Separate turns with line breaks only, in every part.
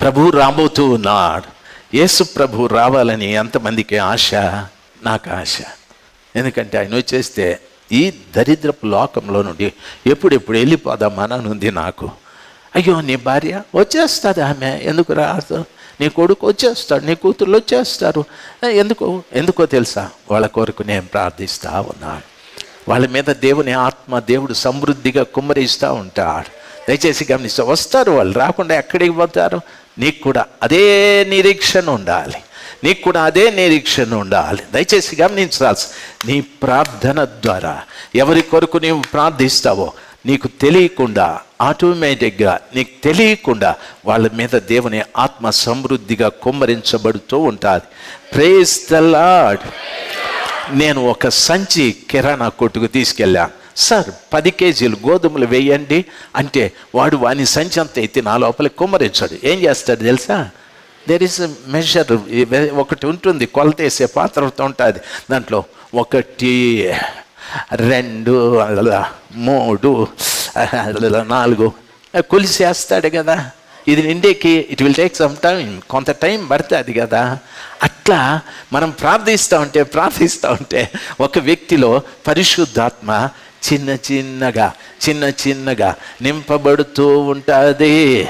ప్రభు రాబోతూ ఉన్నాడు. యేసు ప్రభు రావాలని ఎంతమందికి ఆశ? నాకు ఆశ. ఎందుకంటే ఆయన వచ్చేస్తే ఈ దరిద్రపు లోకంలో నుండి ఎప్పుడెప్పుడు వెళ్ళిపోదామని అని ఉంది నాకు. అయ్యో నీ భార్య వచ్చేస్తుంది ఆమె. ఎందుకు రాదు నీ కొడుకు వచ్చేస్తాడు నీ కూతుర్లు వచ్చేస్తారు. ఎందుకు? ఎందుకో తెలుసా? వాళ్ళ కొరకు నేను ప్రార్థిస్తూ ఉన్నాను. వాళ్ళ మీద దేవుని ఆత్మ దేవుడు సమృద్ధిగా కుమ్మరిస్తూ ఉంటాడు. దయచేసి గమనిస్తే వస్తారు వాళ్ళు రాకుండా ఎక్కడికి పోతారు? నీకు కూడా అదే నిరీక్షణ ఉండాలి. నీకు కూడా అదే నిరీక్షణ ఉండాలి. దయచేసి గమనించాల్సి నీ ప్రార్థన ద్వారా ఎవరి కొరకు నీవు ప్రార్థిస్తావో నీకు తెలియకుండా ఆటోమేటిక్గా నీకు తెలియకుండా వాళ్ళ మీద దేవుని ఆత్మ సమృద్ధిగా కుమ్మరించబడుతూ ఉంటుంది. ప్రేస్ ద లాడ్ నేను ఒక సంచి కిరాణా కొట్టుకు తీసుకెళ్ళాను. సార్ పది కేజీలు గోధుమలు వేయండి అంటే వాడు వాని సంచి అంత ఎత్తి నా లోపలికి కుమ్మరించాడు. ఏం చేస్తాడు తెలుసా? దేర్ ఇస్ మెషర్ ఒకటి ఉంటుంది కొలతేసే పాత్రతో ఉంటుంది. దాంట్లో ఒకటి రెండు మూడు నాలుగు కొలిసేస్తాడు కదా. ఇది నిండేకి it will take some time కొంత టైం పడుతుంది కదా. అట్లా మనం ప్రార్థిస్తూ ఉంటే ప్రార్థిస్తూ ఉంటే ఒక వ్యక్తిలో పరిశుద్ధాత్మ చిన్న చిన్నగా చిన్న చిన్నగా నింపబడుతూ ఉంటుంది.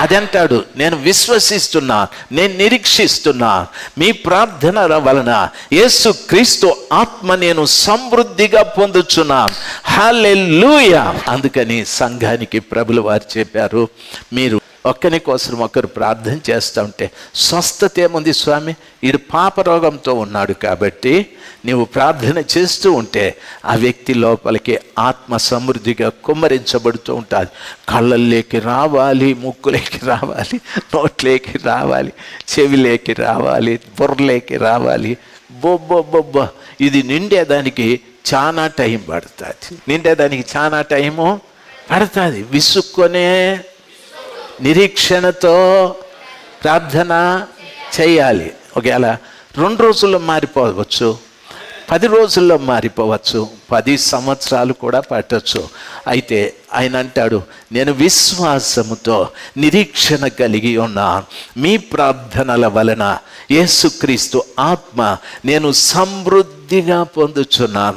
అది అంటాడు నేను విశ్వసిస్తున్నా నేను నిరీక్షిస్తున్నా. మీ ప్రార్థనల వలన యేసు క్రీస్తు ఆత్మ నేను సమృద్ధిగా పొందుచున్నా. హాలెల్లుయా! అందుకని సంఘానికి ప్రభులు వారు చెప్పారు మీరు ఒక్కని కోసం ఒకరు ప్రార్థన చేస్తూ ఉంటే స్వస్థత ఏముంది స్వామి? ఈడు పాపరోగంతో ఉన్నాడు కాబట్టి నీవు ప్రార్థన చేస్తూ ఉంటే ఆ వ్యక్తి లోపలికి ఆత్మ సమృద్ధిగా కుమ్మరించబడుతూ ఉంటుంది. కళ్ళల్లోకి రావాలి ముక్కులోకి రావాలి నోట్లోకి రావాలి చెవిలోకి రావాలి బుర్రలోకి రావాలి. బొబ్బ బొబ్బ ఇది నిండేదానికి చాలా టైం పడుతుంది. నిండేదానికి చాలా టైము పడుతుంది. విసుక్కునే నిరీక్షణతో ప్రార్థన చేయాలి. ఒకవేళ రెండు రోజుల్లో మారిపోవచ్చు పది రోజుల్లో మారిపోవచ్చు పది సంవత్సరాలు కూడా పట్టచ్చు. అయితే ఆయన అంటాడు నేను విశ్వాసముతో నిరీక్షణ కలిగి ఉన్నా మీ ప్రార్థనల వలన యేసుక్రీస్తు ఆత్మ నేను సమృద్ధిగా పొందుచున్నాను.